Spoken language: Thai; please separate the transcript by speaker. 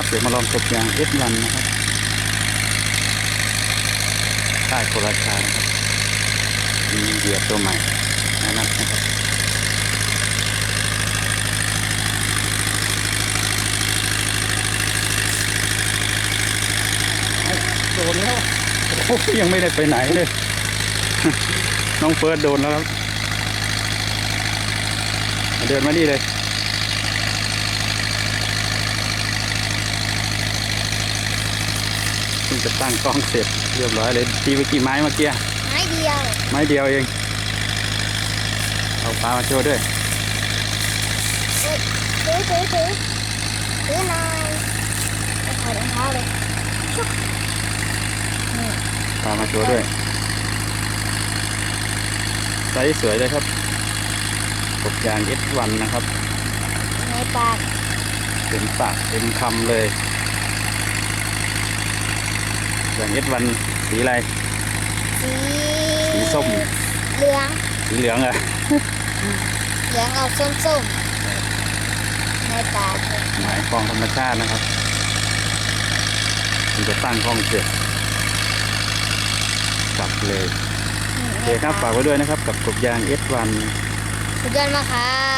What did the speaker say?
Speaker 1: ครับ เดี๋ยวมาลองกบยางเอสวันนะครับใต้โคราชานะครับมีเหยื่อตัวใหม่น่ารักนะครับโดนแล้วโอ้ยยังไม่ได้ไปไหนเลย น้องเฟิร์สโดนแล้วครับ เดินมานี่เลยเพิ่ง จะตั้งกล้องเสร็จเรียบร้อยเลยตีไปกี่ไม้เมื่อกี้
Speaker 2: ไม้เดียว
Speaker 1: ไม้เดียวเองเอาปลามาโชว์ด้วย
Speaker 2: ถือถือถือถือหน่อยไปถอดรองเท้าเลยชุบนี่
Speaker 1: ปลามาโชว์ด้วยไซส์สวยเลยครับกบยางเอสวันนะครับ
Speaker 2: ในปาก
Speaker 1: เต็มปากเต็มคำเลย ยางเอสวันสีอะไร
Speaker 2: สี
Speaker 1: สีส้ม
Speaker 2: เหลือง
Speaker 1: สีเหลืองอะ
Speaker 2: เหลืองออกส้มๆในปากเลย
Speaker 1: หมายกองธรรมชาตินะครับมันจะตั้งกล้องเสร็จกลับเลยโอเคครับฝากไว้ด้วยนะครับ กับกบยาง S1
Speaker 2: สุดยอดมากครับแก้ว